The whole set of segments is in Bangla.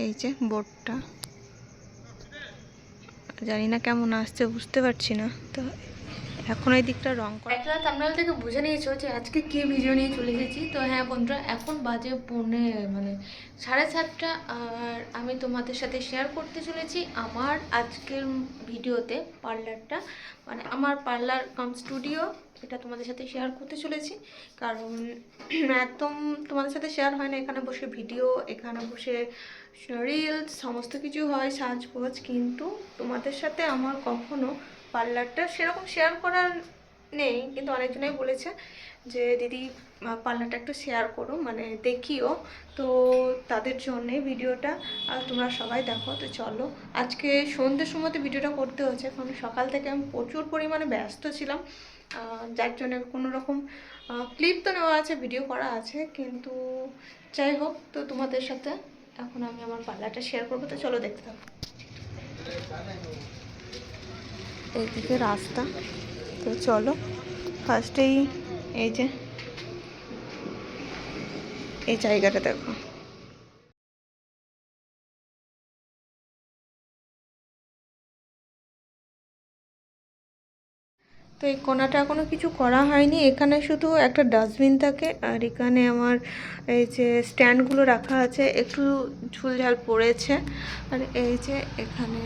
এই যে বোর্ডটা জানি না কেমন আসছে, বুঝতে পারছি না। তো এখন এই দিকটা রং করা আপনারা থেকে বুঝে নিয়েছো যে আজকে কি ভিডিও নিয়ে চলে এসেছি? তো হ্যাঁ বন্ধুরা, এখন বাজে পৌনে মানে সাড়ে সাতটা, আর আমি তোমাদের সাথে শেয়ার করতে চলেছি আমার আজকের ভিডিওতে পার্লারটা। মানে আমার পার্লার কাম স্টুডিও এটা তোমাদের সাথে শেয়ার করতে চলেছি। কারণ একদম তোমাদের সাথে শেয়ার হয় না, এখানে বসে ভিডিও এখানে বসে রিলস সমস্ত কিছু হয়, সাজগোজ, কিন্তু তোমাদের সাথে আমার কখনো পার্লারটা সেরকম শেয়ার করার নেই। কিন্তু অনেকজনাই বলেছে যে, দিদি পার্লারটা একটু শেয়ার করো মানে দেখিও। তো তাদের জন্যে ভিডিওটা তোমরা সবাই দেখো। তো চলো, আজকে সন্ধ্যের সময়তে ভিডিওটা করতে হচ্ছে কারণ সকাল থেকে আমি প্রচুর পরিমাণে ব্যস্ত ছিলাম। যার জন্য কোনো রকম ক্লিপ তো নেওয়া আছে ভিডিও করা আছে। কিন্তু যাই হোক, তো তোমাদের সাথে এখন আমি আমার পার্লারটা শেয়ার করব, তো চলো দেখতে থাকো। এইদিকে রাস্তা, তো চলো। ফার্স্টেই এই যে, এই জায়গাটা দেখো। তো এই কোনাটা এখনও কিছু করা হয়নি। এখানে শুধু একটা ডাস্টবিন থাকে আর এখানে আমার এই যে স্ট্যান্ডগুলো রাখা আছে, একটু ঝুলঝাল পড়েছে। আর এই যে এখানে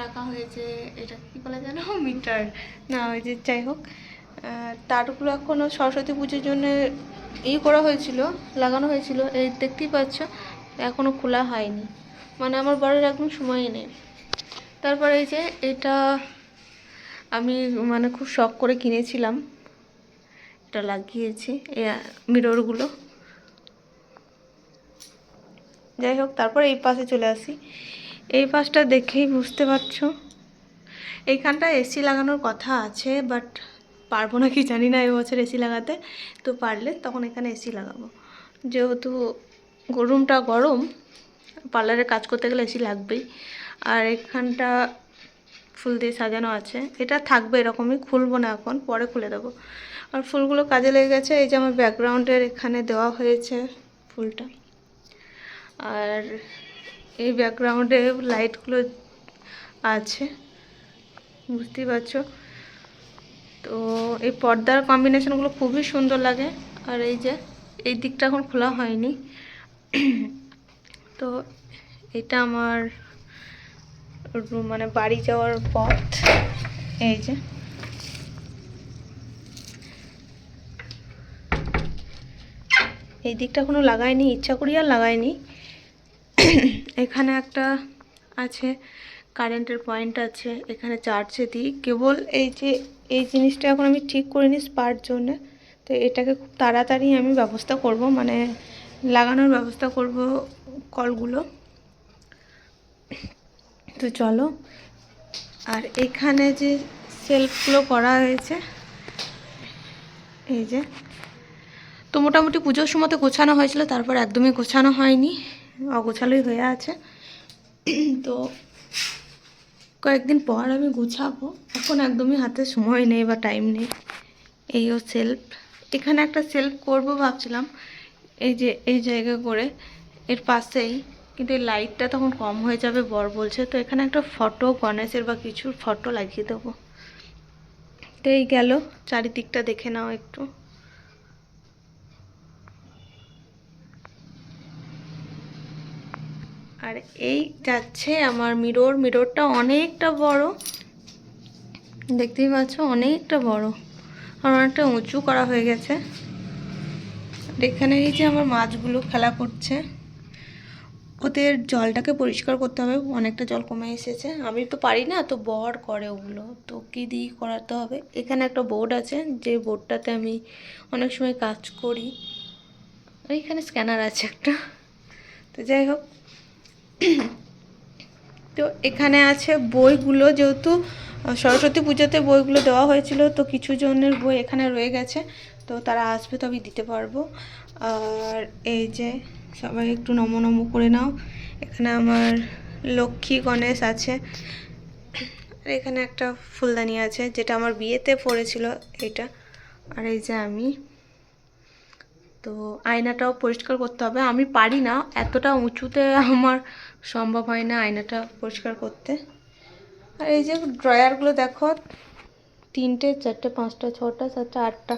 রাখা হয়েছে এটা কি বলা যেন? মিটার। না, ওই যে যাই হোক তারগুলো এখনও সরস্বতী পুজোর জন্য ই করা হয়েছিল, লাগানো হয়েছিল। এই দেখতেই পাচ্ছ এখনও খোলা হয়নি। মানে আমার বাড়ির একদম সময় নেই। তারপরে এই যে এটা আমি মানে খুব শখ করে কিনেছিলাম। এটা লাগিয়েছি, এই মিররগুলো যাই হোক, তারপর এই পাশে চলে আসি। এই পাশটা দেখেই বুঝতে পারছ। এইখানটা এসি লাগানোর কথা আছে বাট পারব না কি জানি না এবছর এসি লাগাতে। তো পারলে তখন এখানে এসি লাগাবো। যেহেতু রুমটা গরম, পার্লারে কাজ করতে গেলে এসি লাগবেই। আর এখানটা ফুল দিয়ে সাজানো আছে। এটা থাকবে এরকমই, খুলবো না এখন, পরে খুলে দেবো। আর ফুলগুলো কাজে লেগে গেছে, এই যে আমার ব্যাকগ্রাউন্ডের এখানে দেওয়া হয়েছে ফুলটা। আর এই ব্যাকগ্রাউন্ডে লাইটগুলো আছে, বুঝতেই পারছ? তো এই পর্দার কম্বিনেশনগুলো খুবই সুন্দর লাগে। আর এই যে, এই দিকটা এখন খোলা হয়নি। তো এটা আমার মানে বাড়ি যাওয়ার পথ। এই যে। এই দিকটা কোনো লাগাইনি ইচ্ছা করি আর লাগাইনি এখানে একটা আছে, কারেন্টের পয়েন্ট আছে, এখানে চার্জে দিই। কেবল এই যে, এই জিনিসটা এখন আমি ঠিক করিনি স্পার জন্য। তো এটাকে খুব তাড়াতাড়ি আমি ব্যবস্থা করব মানে লাগানোর ব্যবস্থা করব কলগুলো। তো চলো। আর এখানে যে সেলফগুলো করা হয়েছে, এই যে। তো মোটামুটি পুজোর সময় তো গোছানো হয়েছিল, তারপর একদমই গোছানো হয়নি, অগোছালোই হয়ে আছে। তো কয়েকদিন পর আমি গুছাবো। এখন একদমই হাতে সময় নেই বা টাইম নেই। এইও সেলফ। এখানে একটা সেলফ করব ভাবছিলাম, এই যে, এই জায়গা করে। এর পাশেই কিন্তু এই লাইটটা তখন কম হয়ে যাবে, বর বলছে। তো এখানে একটা ফটো গণেশের বা কিছুর ফটো লাগিয়ে দেবো। তো এই গেল, চারিদিকটা দেখে নাও একটু। আর এই যাচ্ছে আমার মিরর মিররটা অনেকটা বড়। দেখতেই পাচ্ছ, অনেকটা বড়। আর অনেকটা উঁচু করা হয়ে গেছে। এখানে এই যে আমার মাছগুলো খেলা করছে। ওদের জলটাকে পরিষ্কার করতে হবে, অনেকটা জল কমে এসেছে। আমি তো পারি না, তো বর করে ওগুলো। তো কী দিয়ে করাতে হবে? এখানে একটা বোর্ড আছে, যে বোর্ডটাতে আমি অনেক সময় কাজ করি। এখানে স্ক্যানার আছে একটা। তো যাই হোক। তো এখানে আছে বইগুলো, যেহেতু সরস্বতী পুজোতে বইগুলো দেওয়া হয়েছিল, তো কিছু জনের বই এখানে রয়ে গেছে। তো তারা আসবে তবে দিতে পারব। আর এই যে সবাই একটু নম নম করে নাও। এখানে আমার লক্ষ্মী গণেশ আছে। আর এখানে একটা ফুলদানি আছে, যেটা আমার বিয়েতে পড়েছিল এটা। আর এই যে আমি। তো আয়নাটাও পরিষ্কার করতে হবে। আমি পারি না, এতটা উঁচুতে আমার সম্ভব হয় না আয়নাটা পরিষ্কার করতে। আর এই যে ড্রয়ারগুলো দেখো, তিনটে, চারটে, পাঁচটা, ছটা, সাতটা, আটটা।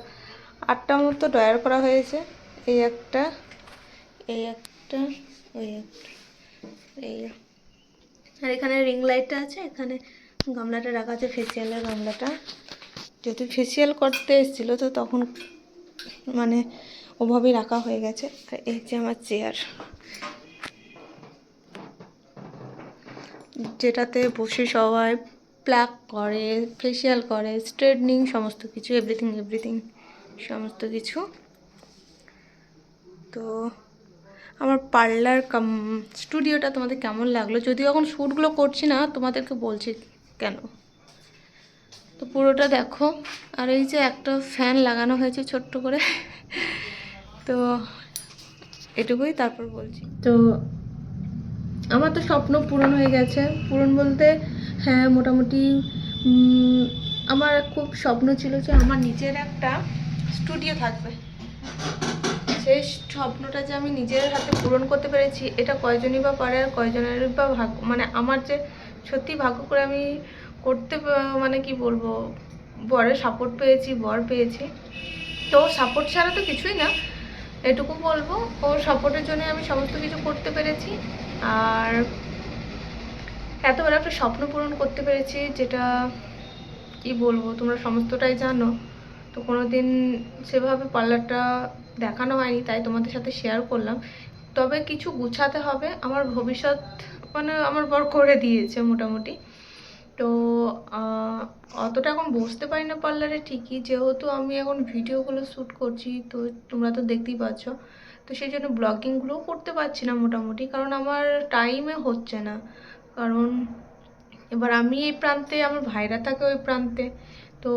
আটটা মতো ড্রয়ার করা হয়েছে। এই একটা এই একটা, ওই একটা, এই আর এখানে রিং লাইটটা আছে, এখানে গামলাটা রাখা আছে ফেসিয়ালের গামলাটা। যেহেতু ফেসিয়াল করতে এসেছিল, তো তখন মানে ওভাবেই রাখা হয়ে গেছে। আর এই যে আমার চেয়ার যেটাতে বসে সবাই প্লাক করে ফেসিয়াল করে স্ট্রেটনিং সমস্ত কিছু এভরিথিং এভরিথিং সমস্ত কিছু। তো আমার পার্লার কাম, স্টুডিওটা তোমাদের কেমন লাগল? যদিও এখন শ্যুটগুলো করছি না, তোমাদেরকে বলছি কেন? তো পুরোটা দেখো। আর এই যে একটা ফ্যান লাগানো হয়েছে ছোট্ট করে। তো এটুকুই তারপর বলছি। তো আমার তো স্বপ্ন পূরণ হয়ে গেছে। পূরণ বলতে হ্যাঁ মোটামুটি আমার খুব স্বপ্ন ছিল যে আমার নিজের একটা স্টুডিও থাকবে। সেই স্বপ্নটা যে আমি নিজের হাতে পূরণ করতে পেরেছি, এটা কয়জনই বা পারে আর কয়জনের বা ভাগ্য? মানে আমার যে সত্যি ভাগ্য করে আমি করতে মানে কি বলব বরের সাপোর্ট পেয়েছি, বর পেয়েছি। তো সাপোর্ট ছাড়া তো কিছুই না, এটুকু বলব। ওর সাপোর্টের জন্য আমি সমস্ত কিছু করতে পেরেছি। আর এত বড় একটা স্বপ্ন পূরণ করতে পেরেছি, যেটা কি বলব, তোমরা সমস্তটাই জানো। তো কোনো দিন সেভাবে পার্লারটা দেখানো হয়নি, তাই তোমাদের সাথে শেয়ার করলাম। তবে কিছু গুছাতে হবে, আমার ভবিষ্যৎ মানে আমার বর করে দিয়েছে মোটামুটি। তো অতটা এখন বসতে পারি না পার্লারে, ঠিকই যেহেতু আমি এখন ভিডিওগুলো শ্যুট করছি, তো তোমরা তো দেখতেই পাচ্ছ। তো সেই জন্য ব্লগিংগুলোও করতে পারছি না মোটামুটি, কারণ আমার টাইমে হচ্ছে না। কারণ, এবার আমি এই প্রান্তে, আমার ভাইরা থাকে ওই প্রান্তে। তো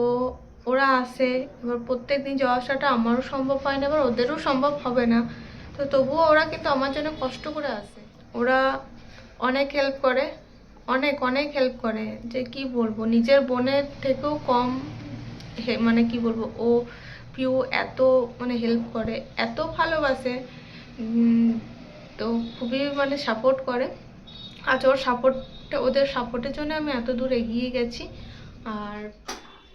ওরা আসে, এবার প্রত্যেক দিন যাওয়া আসাটা আমারও সম্ভব হয় না, এবার ওদেরও সম্ভব হবে না। তো তবুও ওরা কিন্তু আমার জন্য কষ্ট করে আসে। ওরা অনেক হেল্প করে, অনেক অনেক হেল্প করে। যে কি বলব, নিজের বোনের থেকেও কম মানে কি বলব, ও পিউ এত মানে হেল্প করে, এত ভালোবাসে। তো খুবই মানে সাপোর্ট করে। আজ ওর সাপোর্টটা ওদের সাপোর্টের জন্য আমি এত দূর এগিয়ে গেছি। আর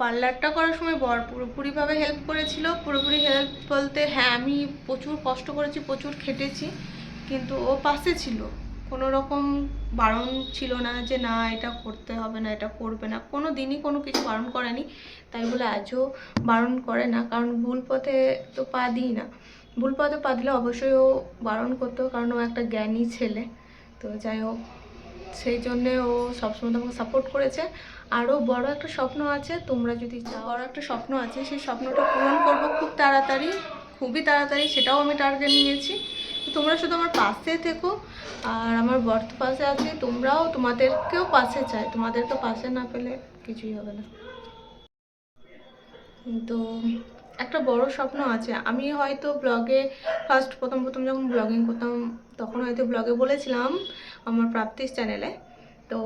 পার্লারটা করার সময় বর পুরোপুরিভাবে হেল্প করেছিল। পুরোপুরি হেল্প বলতে হ্যাঁ আমি প্রচুর কষ্ট করেছি, প্রচুর খেটেছি, কিন্তু ও পাশে ছিল। কোনো রকম বারণ ছিল না যে, না, এটা করতে হবে না, এটা করবে না। কোনো দিনই কোনো কিছু বারণ করেনি। তাই বলে আজও বারণ করে না, কারণ ভুল পথে তো পা দিই না। ভুল পথে পা দিলে অবশ্যই ও বারণ করতো, কারণ ও একটা জ্ঞানী ছেলে। তো যাই হোক, সেই জন্যে ও সবসময় তোমাকে সাপোর্ট করেছে। আরও বড় একটা স্বপ্ন আছে, তোমরা যদি চাও। বড় একটা স্বপ্ন আছে, সেই স্বপ্নটা পূরণ করব খুব তাড়াতাড়ি, খুবই তাড়াতাড়ি, সেটাও আমি টার্গেট নিয়েছি। তোমরা শুধু আমার পাশে থেকো, আর আমার বর তো পাশে আছে, তোমরাও তোমাদেরকেও পাশে চাই, তোমাদেরকে পাশে না পেলে কিছুই হবে না। তো একটা বড় স্বপ্ন আছে, আমি হয়তো ব্লগে ফার্স্ট প্রথম প্রথম যখন ব্লগিং করতাম, তখন হয়তো ব্লগে বলেছিলাম আমার প্রাপ্তিস চ্যানেলে তো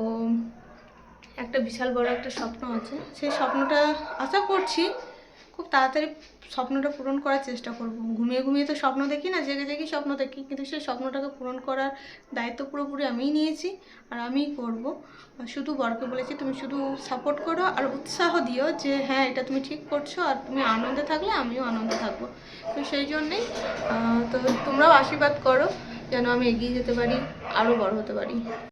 একটা বিশাল বড় একটা স্বপ্ন আছে। সেই স্বপ্নটা আশা করছি খুব তাড়াতাড়ি স্বপ্নটা পূরণ করার চেষ্টা করব। ঘুমিয়ে ঘুমিয়ে তো স্বপ্ন দেখি না, জেগে জেগেই স্বপ্ন দেখি। কিন্তু সেই স্বপ্নটাকে পূরণ করার দায়িত্ব পুরোপুরি আমিই নিয়েছি আর আমিই করব। শুধু বরকে বলেছি তুমি শুধু সাপোর্ট করো আর উৎসাহ দিও যে হ্যাঁ এটা তুমি ঠিক করছ আর তুমি আনন্দে থাকলে আমিও আনন্দে থাকব। তো সেই জন্যেই তো তোমরাও আশীর্বাদ করো যেন আমি এগিয়ে যেতে পারি আরও বড় হতে পারি।